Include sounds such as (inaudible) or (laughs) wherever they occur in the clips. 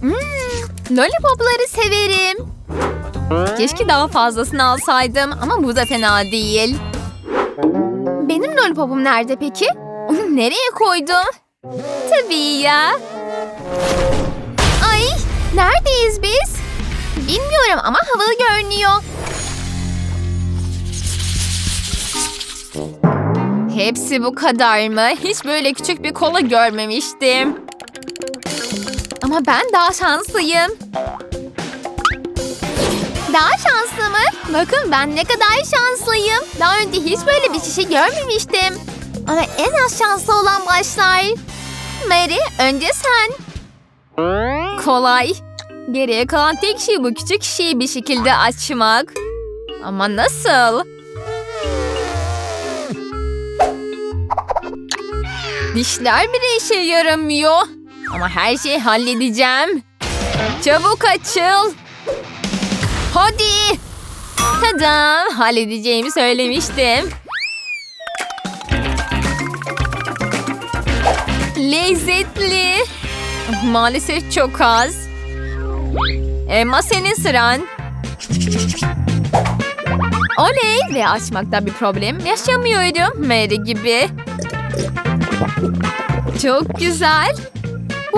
Hmm, lollipopları severim. Keşke daha fazlasını alsaydım ama bu da fena değil. Benim lollipopum nerede peki? Onu nereye koydum? Tabii ya. Ay, neredeyiz biz? Bilmiyorum ama havalı görünüyor. Hepsi bu kadar mı? Hiç böyle küçük bir kola görmemiştim. Ama ben daha şanslıyım. Daha şanslı mı? Bakın ben ne kadar şanslıyım. Daha önce hiç böyle bir şişe görmemiştim. Ama en az şanslı olan başlar. Mary önce sen. Kolay. Geriye kalan tek şey bu küçük şişeyi bir şekilde açmak. Ama nasıl? Dişler bile işe yaramıyor. Ama her şeyi halledeceğim. Çabuk açıl. Hadi. Tadam. Halledeceğimi söylemiştim. Lezzetli. Maalesef çok az. Emma senin sıran. Oley ve açmakta bir problem yaşamıyorum Mary gibi. Çok güzel.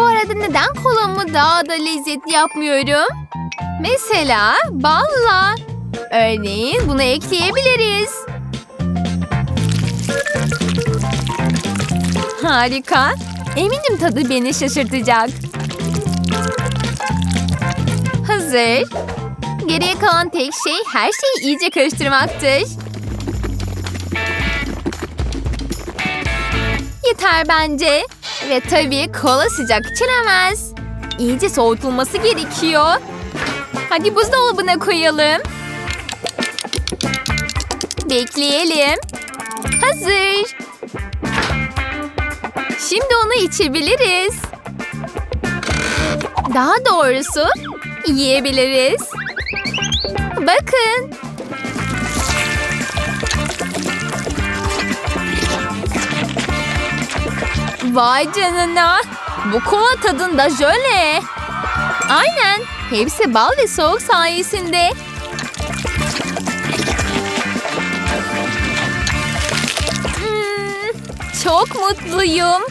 Bu arada neden kolamı daha da lezzetli yapmıyorum? Mesela balla. Örneğin bunu ekleyebiliriz. Harika. Eminim tadı beni şaşırtacak. Hazır. Geriye kalan tek şey her şeyi iyice karıştırmaktır. Yeter bence. Ve tabii kola sıcak içilemez. İyice soğutulması gerekiyor. Hadi buzdolabına koyalım. Bekleyelim. Hazır. Şimdi onu içebiliriz. Daha doğrusu yiyebiliriz. Bakın. Vay canına. Bu kola tadında jöle. Aynen. Hepsi bal ve soğuk sayesinde. Hmm, çok mutluyum.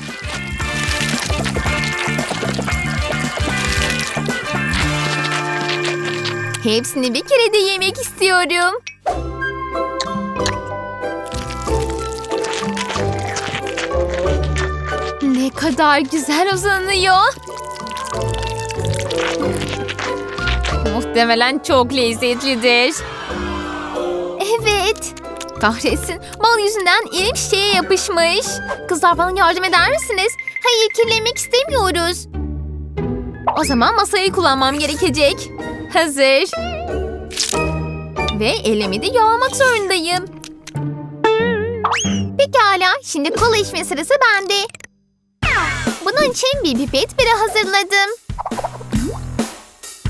Hepsini bir kere de yemek istiyorum. Kadar güzel uzanıyor. Muhtemelen çok lezzetlidir. Evet. Kahretsin. Bal yüzünden elim şişeye yapışmış. Kızlar bana yardım eder misiniz? Hayır kirlenmek istemiyoruz. O zaman masayı kullanmam gerekecek. Hazır. Ve elimi de yağlamak zorundayım. Pekala. Şimdi kola içme sırası bende. Bunun için bir pipet biri hazırladım.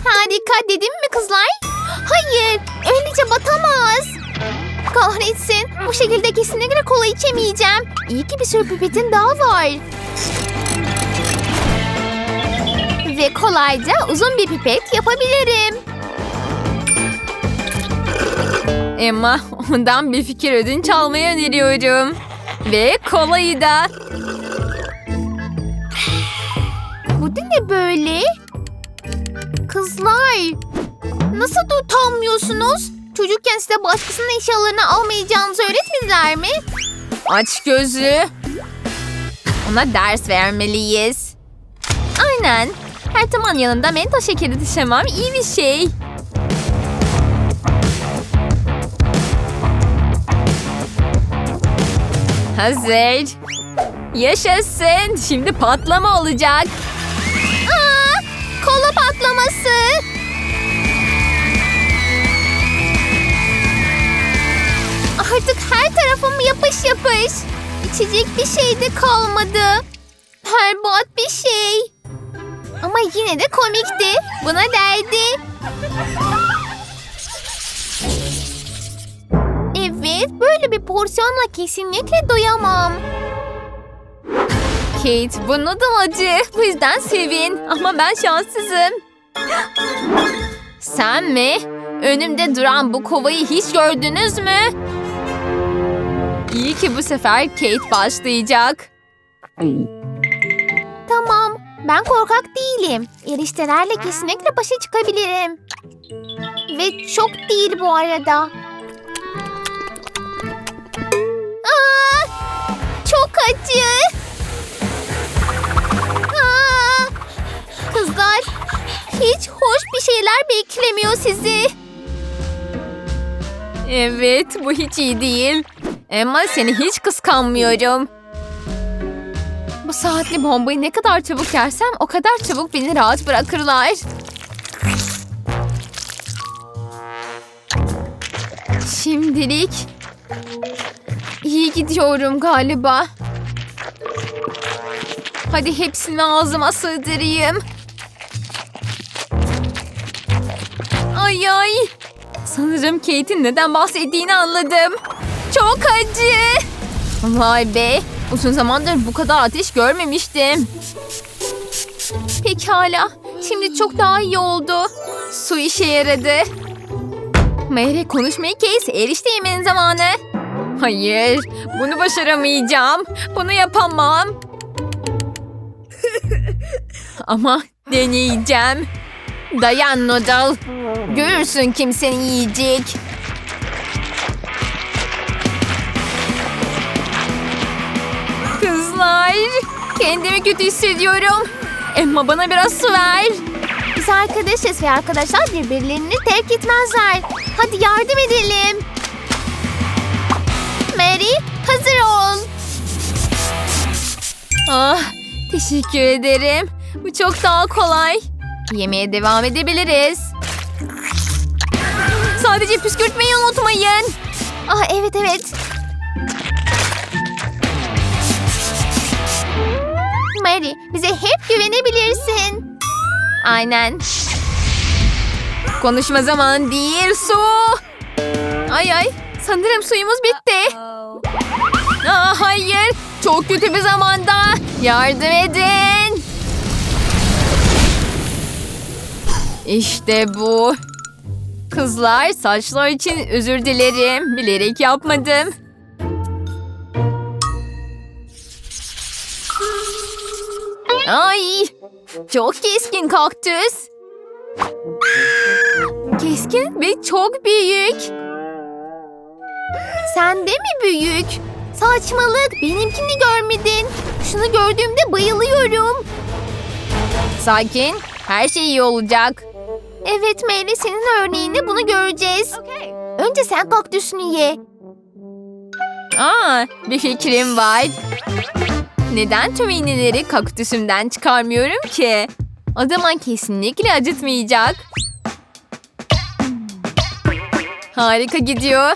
Harika dedim mi kızlar? Hayır, öylece batamaz. Kahretsin, bu şekilde kesinlikle kola içemeyeceğim. İyi ki bir sürü pipetin daha var. Ve kolayca uzun bir pipet yapabilirim. Emma, ondan bir fikir ödünç almayı öneriyorum. Ve kolayı da. Ne böyle? Kızlar, nasıl da utanmıyorsunuz? Çocukken size başkasının eşyalarını almayacağınızı öğretmediler mi? Aç gözlü. Ona ders vermeliyiz. Aynen. Her zaman yanımda menta şekeri taşımam iyi bir şey. Hazır. Yaşasın. Şimdi patlama olacak. Patlaması. Artık her tarafım yapış yapış. İçecek bir şey de kalmadı. Berbat bir şey. Ama yine de komikti. Buna değdi. Evet, böyle bir porsiyonla kesinlikle doyamam. Kate bu noodle acı. Bu yüzden sevin. Ama ben şanssızım. Sen mi? Önümde duran bu kovayı hiç gördünüz mü? İyi ki bu sefer Kate başlayacak. Tamam. Ben korkak değilim. Eriştelerle kesinlikle başa çıkabilirim. Ve çok değil bu arada. Aa, çok acı. Aa, kızlar, hiç hoş bir şeyler beklemiyor sizi. Evet, bu hiç iyi değil. Emma seni hiç kıskanmıyorum. Bu saatli bombayı ne kadar çabuk yersem o kadar çabuk beni rahat bırakırlar. Şimdilik iyi gidiyorum galiba. Hadi hepsini ağzıma sığdırayım. Ay ay. Sanırım Kate'in neden bahsettiğini anladım. Çok acı. Vay be. Uzun zamandır bu kadar ateş görmemiştim. Pekala. Şimdi çok daha iyi oldu. Su işe yaradı. Mary konuşmayı kes. Erişte yemeğin zamanı. Hayır. Bunu başaramayacağım. Bunu yapamam. (laughs) Ama deneyeceğim. Dayan Noodle. Görürsün kim seni yiyecek. Kızlar, kendimi kötü hissediyorum. Emma bana biraz su ver. Biz arkadaşız ve arkadaşlar birbirlerini terk etmezler. Hadi yardım edelim. Mary, hazır ol. Ah, teşekkür ederim. Bu çok daha kolay. Yemeğe devam edebiliriz. Sadece püskürtmeyi unutmayın. Ah evet evet. Mary, bize hep güvenebilirsin. Aynen. Konuşma zaman değil, su. Ay ay, sanırım suyumuz bitti. Aa, hayır, çok kötü bir zamanda. Yardım edin. İşte bu. Kızlar, saçlar için özür dilerim. Bilerek yapmadım. Ay, çok keskin kaktüs. Keskin ve çok büyük. Sen de mi büyük? Saçmalık, benimkini görmedin. Şunu gördüğümde bayılıyorum. Sakin, her şey iyi olacak. Evet Mary, senin örneğinde bunu göreceğiz. Önce sen kaktüsünü ye. Aa, bir fikrim var. Neden tüm iğneleri kaktüsümden çıkarmıyorum ki? O zaman kesinlikle acıtmayacak. Harika gidiyor.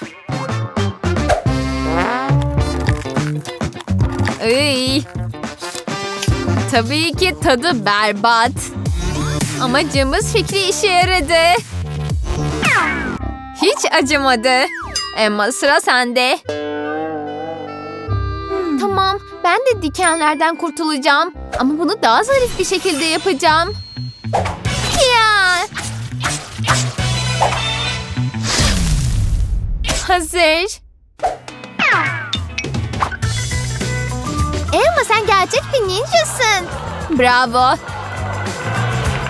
Iy. Tabii ki tadı berbat. Amacımız fikri işe yaradı. Hiç acımadı. Emma sıra sende. Tamam, ben de dikenlerden kurtulacağım. Ama bunu daha zarif bir şekilde yapacağım. Ya! Hazır. Emma sen gerçek bir ninjasın. Bravo.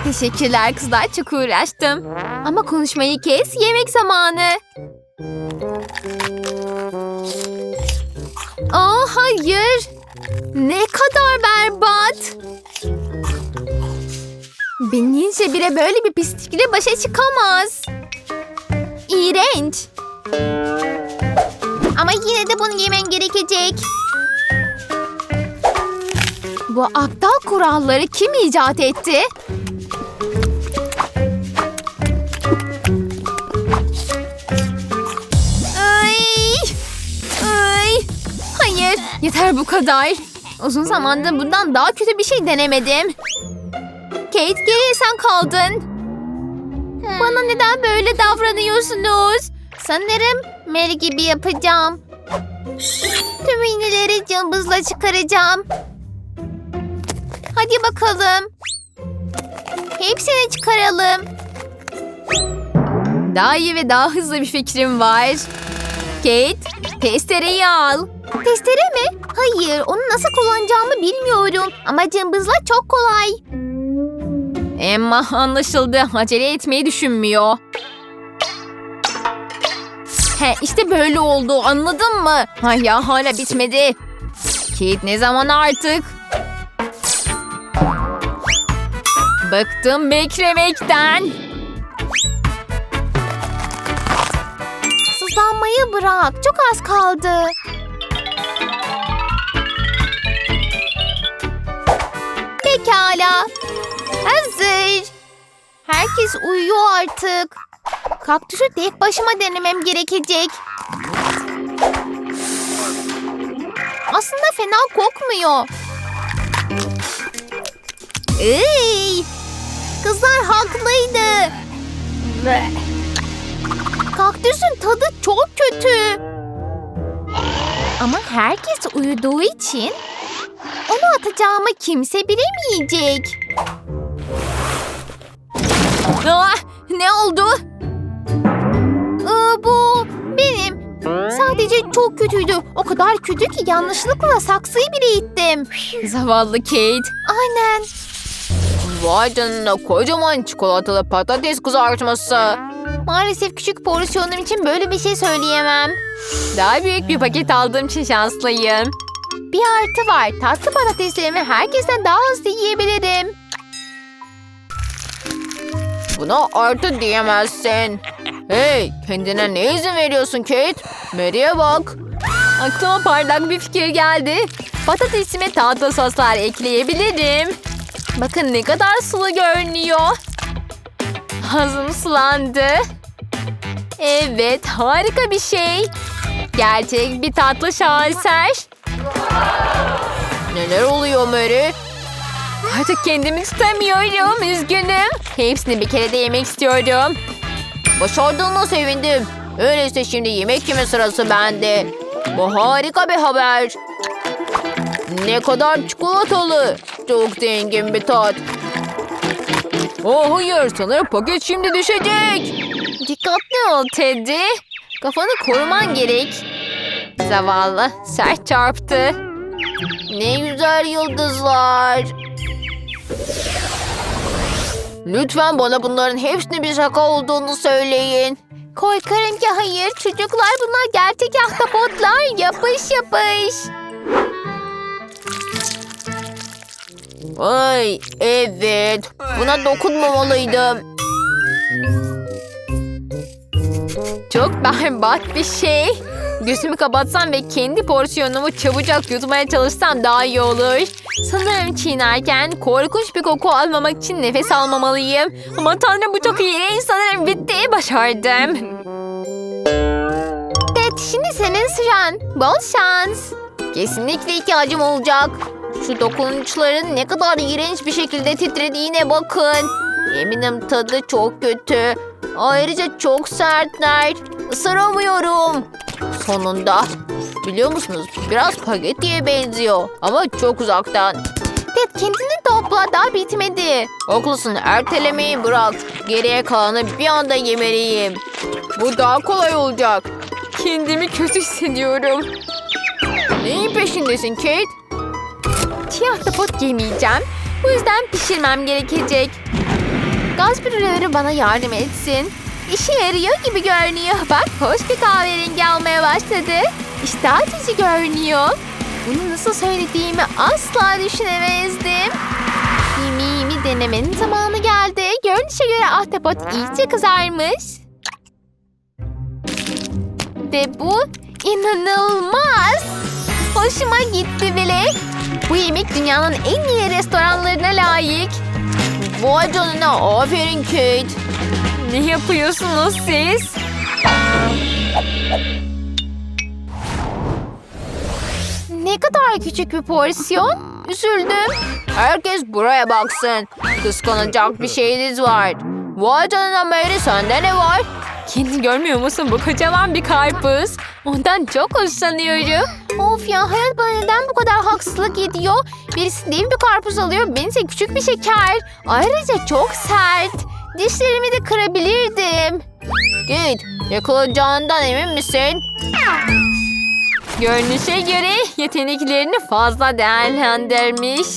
Teşekkürler kızlar çok uğraştım. Ama konuşmayı kes yemek zamanı. Aa hayır. Ne kadar berbat. Bir ninja bile böyle bir pislikle başa çıkamaz. İğrenç. Ama yine de bunu yemen gerekecek. Bu aptal kuralları kim icat etti? Yeter bu kadar. Uzun zamandır bundan daha kötü bir şey denemedim. Kate, geriye sen kaldın. Bana neden böyle davranıyorsunuz? Sanırım Mary gibi yapacağım. Tüm iğneleri cımbızla çıkaracağım. Hadi bakalım. Hepsini çıkaralım. Daha iyi ve daha hızlı bir fikrim var. Kate, testereyi al. Testere mi? Hayır, onu nasıl kullanacağımı bilmiyorum. Ama cımbızla çok kolay. Emma anlaşıldı. Acele etmeyi düşünmüyor. He, işte böyle oldu anladın mı? Ha ya hala bitmedi. Kate ne zaman artık? Bıktım beklemekten. Sızlanmayı bırak. Çok az kaldı. Herkes uyuyor artık. Kaktüsü tek başıma denemem gerekecek. Aslında fena kokmuyor. Ey! Kızlar haklıydı. Kaktüsün tadı çok kötü. Ama herkes uyuduğu için onu atacağımı kimse bilemeyecek. Ah, ne oldu? Aa, bu benim. Sadece çok kötüydü. O kadar kötü ki yanlışlıkla saksıyı bile ittim. Zavallı Kate. Aynen. Vay canına kocaman çikolatalı patates kızartması. Maalesef küçük porsiyonum için böyle bir şey söyleyemem. Daha büyük bir paket aldığım için şanslıyım. Bir artı var. Tatlı patateslerimi herkesten daha hızlı yiyebilirim. Buna artı diyemezsin. Hey kendine ne izin veriyorsun Kate? Mary'e bak. Aklıma parlak bir fikir geldi. Patatesime tatlı soslar ekleyebilirim. Bakın ne kadar sulu görünüyor. Ağzım sulandı. Evet harika bir şey. Gerçek bir tatlı şaheser. Neler oluyor Mary? Artık kendimi tutamıyorum. Üzgünüm. Hepsini bir kere de yemek istiyorum. Başardığına sevindim. Öyleyse şimdi yemek yeme sırası bende. Bu harika bir haber. Ne kadar çikolatalı. Çok zengin bir tat. Oh hayır sanırım paket şimdi düşecek. Dikkatli ol Teddy. Kafanı koruman gerek. Zavallı sert çarptı. Ne güzel yıldızlar. Lütfen bana bunların hepsini bir şaka olduğunu söyleyin. Korkarım ki hayır. Çocuklar bunlar gerçek ahtapotlar. Yapış yapış. Ay evet. Buna dokunmamalıydım. Çok berbat bir şey. Gözümü kapatsam ve kendi porsiyonumu çabucak yutmaya çalışsam daha iyi olur. Sanırım çiğnerken korkunç bir koku almamak için nefes almamalıyım. Ama tanrım bu çok iğrenç. Sanırım bitti. Başardım. Evet şimdi senin sıran. Bol şans. Kesinlikle ihtiyacım olacak. Şu dokunuşların ne kadar iğrenç bir şekilde titrediğine bakın. Eminim tadı çok kötü. Ayrıca çok sertler. Isıramıyorum. Sonunda. Biliyor musunuz? Biraz spagettiye benziyor. Ama çok uzaktan. Ted kendini topla daha bitmedi. Haklısın ertelemeyi bırak. Geriye kalanı bir anda yemeliyim. Bu daha kolay olacak. Kendimi kötü hissediyorum. Neyin peşindesin Kate? Çiğ ahtapot yemeyeceğim. Bu yüzden pişirmem gerekecek. Gaz brülörü bana yardım etsin. İşe yarıyor gibi görünüyor. Bak hoş bir kahverengi almaya başladı. İşte açıcı görünüyor. Bunu nasıl söylediğimi asla düşünemezdim. Yemeğimi denemenin zamanı geldi. Görünüşe göre ahtapot iyice kızarmış. Ve bu inanılmaz. Hoşuma gitti bile. Bu yemek dünyanın en iyi restoranlarına layık. Vay canına aferin Kate. Ne yapıyorsunuz siz? Ne kadar küçük bir porsiyon. Üzüldüm. Herkes buraya baksın. Kıskanacak bir şeyiniz var. Vay canına Mary sende ne var? Kendi görmüyor musun bu kocaman bir karpuz? Ondan çok hoşlanıyorum. Of ya hayat bana neden bu kadar haksızlık ediyor? Birisi dev bir karpuz alıyor, benimse küçük bir şeker. Ayrıca çok sert. Dişlerimi de kırabilirdim. Git. Yakalayacağından emin misin? Görünüşe göre yeteneklerini fazla değerlendirmiş.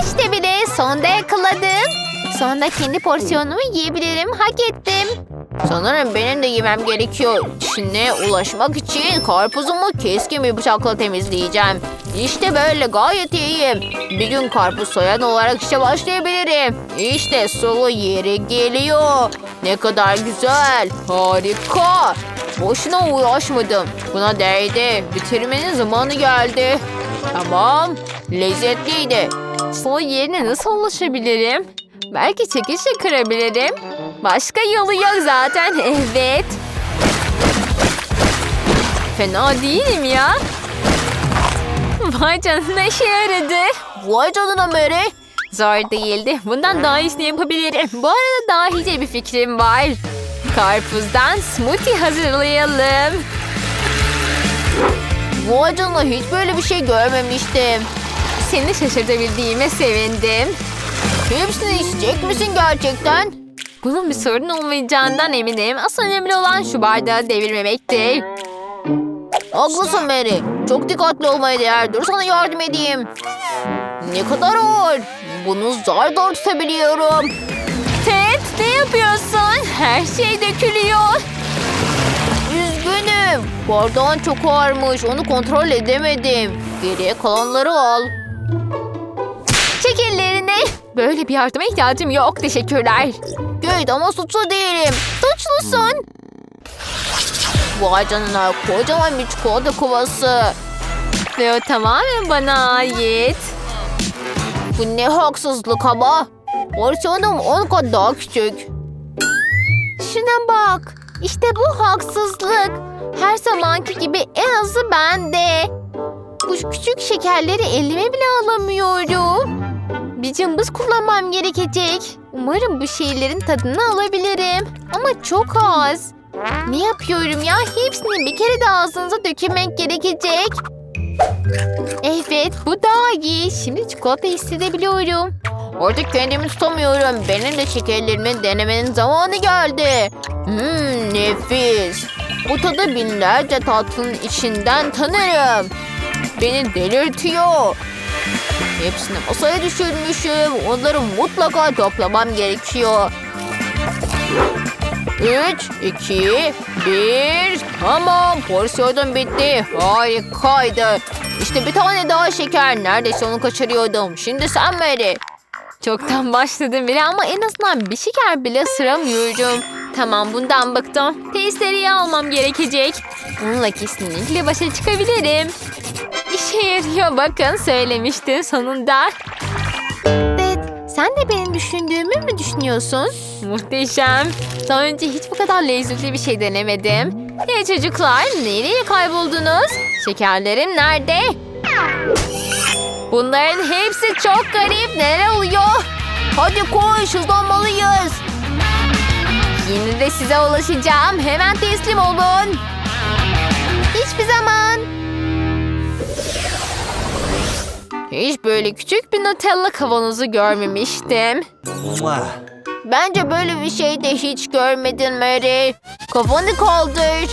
İşte bile sonda yakaladım. Sonunda kendi porsiyonumu yiyebilirim. Hak ettim. Sanırım benim de yemem gerekiyor. Dişine ulaşmak için karpuzumu keskin bir bıçakla temizleyeceğim. İşte böyle gayet iyiyim. Bir gün karpuz soyan olarak işe başlayabilirim. İşte sulu yeri geliyor. Ne kadar güzel. Harika. Boşuna uğraşmadım. Buna değdi. Bitirmenin zamanı geldi. Tamam. Lezzetliydi. Sulu yerine nasıl ulaşabilirim? Belki çekişle kırabilirim. Başka yolu yok zaten. (laughs) Evet. Fena değilim ya. Vay canına işe yaradı. Vay canına Mary. Zor değildi. Bundan daha iyisini yapabilirim. Bu arada daha iyice bir fikrim var. Karpuzdan smoothie hazırlayalım. Vay canına hiç böyle bir şey görmemiştim. Seni şaşırtabildiğime sevindim. Hepsini içecek misin gerçekten? Bunun bir sorun olmayacağından eminim. Asıl önemli olan şu bardağı devirmemektir. Haklısın Mary. Çok dikkatli olmaya değer. Dur sana yardım edeyim. Ne kadar ağır. Bunu zar zor tutabiliyorum. Ted ne yapıyorsun? Her şey dökülüyor. Üzgünüm. Bardağın çok ağırmış. Onu kontrol edemedim. Geriye kalanları al. Çek ellerini. Böyle bir yardıma ihtiyacım yok. Teşekkürler. Git ama suçlu değilim. Suçlusun. Vay canına kocaman bir çikolata kovası. Ve o tamamen bana ait. Bu ne haksızlık ama. Porsiyonum 10 kat daha küçük. Şuna bak. İşte bu haksızlık. Her zamanki gibi en azı bende. Bu küçük şekerleri elime bile alamıyorum. Bir cımbız kullanmam gerekecek. Umarım bu şeylerin tadını alabilirim. Ama çok az. Ne yapıyorum ya? Hepsini bir kere de ağzınıza dökülmek gerekecek. Evet, bu daha iyi. Şimdi çikolata hissedebiliyorum. Artık kendimi tutamıyorum. Benim de şekerlerimi denemenin zamanı geldi. Hmm, nefis. Bu tadı binlerce tatlının içinden tanırım. Beni delirtiyor. Hepsini masaya düşürmüşüm. Onları mutlaka toplamam gerekiyor. Üç, iki, bir. Tamam, porsiyonum bitti. Harikaydı. İşte bir tane daha şeker. Neredeyse onu kaçırıyordum. Şimdi sen Mary. Çoktan başladım bile ama en azından bir şeker bile sıramıyorum. Tamam bundan bıktım. Testeriyi almam gerekecek. Bununla kesinlikle başa çıkabilirim. İşe yarıyor bakın söylemiştim sonunda. Evet sen de benim düşündüğümü mü düşünüyorsun? Muhteşem. Daha önce hiç bu kadar lezzetli bir şey denemedim. Hey çocuklar nereye kayboldunuz? Şekerlerim nerede? Bunların hepsi çok garip. Neler oluyor? Hadi koş, hızlanmalıyız. Yine de size ulaşacağım. Hemen teslim olun. Hiçbir zaman. Hiç böyle küçük bir Nutella kavanozu görmemiştim. Bence böyle bir şey de hiç görmedin Mary. Kafanı kaldır.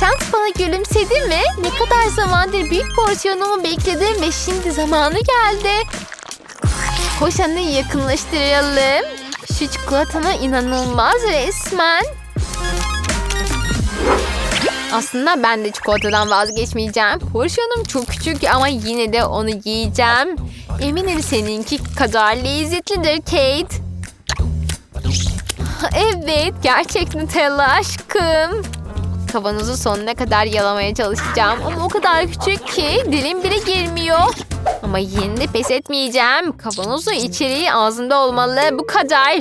Şans bana gülümsedi mi? Ne kadar zamandır büyük porsiyonumu bekledim ve şimdi zamanı geldi. Koşanı yakınlaştıralım. Şu çikolatana inanılmaz resmen. Aslında ben de çikolatadan vazgeçmeyeceğim. Porsiyonum çok küçük ama yine de onu yiyeceğim. Eminim seninki kadar lezzetlidir Kate. Evet, gerçek Nutella aşkım. Kavanozu sonuna kadar yalamaya çalışacağım ama o kadar küçük ki dilim bile girmiyor. Ama yine de pes etmeyeceğim. Kavanozun içeriği ağzımda olmalı. Bu kadar.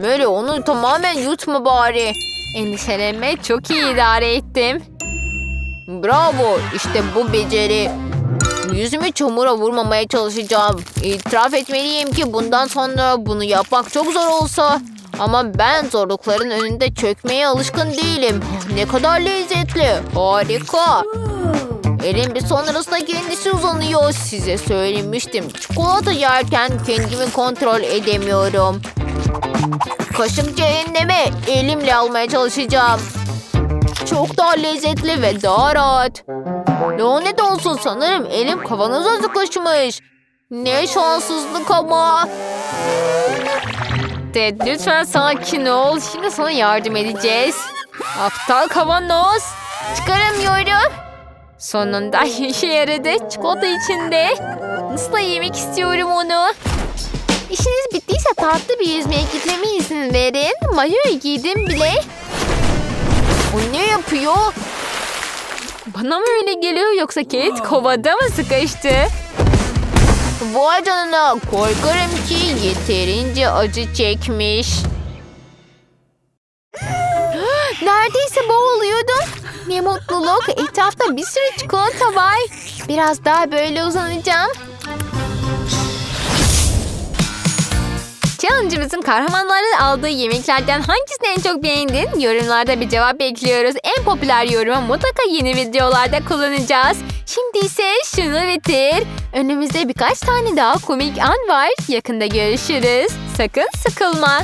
Mary onu tamamen yutma bari. Endişelenme çok iyi idare ettim. Bravo, işte bu beceri. Yüzümü çamura vurmamaya çalışacağım. İtiraf etmeliyim ki bundan sonra bunu yapmak çok zor olsa. Ama ben zorlukların önünde çökmeye alışkın değilim. Ne kadar lezzetli. Harika. Elim bir sonrasında kendisi uzanıyor. Size söylemiştim. Çikolata yerken kendimi kontrol edemiyorum. Kaşık cehenneme elimle almaya çalışacağım. Çok daha lezzetli ve daha rahat. Lanet olsun sanırım elim kavanoza sıkışmış. Ne şanssızlık ama. Ted lütfen sakin ol. Şimdi sana yardım edeceğiz. Aptal kavanoz. Çıkaramıyorum. Sonunda (laughs) işe yaradı. Çikolata içinde. Nasıl yemek istiyorum onu. İşiniz bittiyse tatlı bir yüzmeye gitmeme izin verin. Mayoyu giydim bile. O ne yapıyor? Bana mı öyle geliyor yoksa Kate kovada mı sıkıştı? Vay canına korkarım ki yeterince acı çekmiş. (gasps) Neredeyse boğuluyordum. Ne mutluluk. Etrafta bir sürü çikolata var. Biraz daha böyle uzanacağım. Challenge'ımızın kahramanların aldığı yemeklerden hangisini en çok beğendin? Yorumlarda bir cevap bekliyoruz. En popüler yorumu mutlaka yeni videolarda kullanacağız. Şimdi ise şunu bitir. Önümüzde birkaç tane daha komik an var. Yakında görüşürüz. Sakın sıkılma.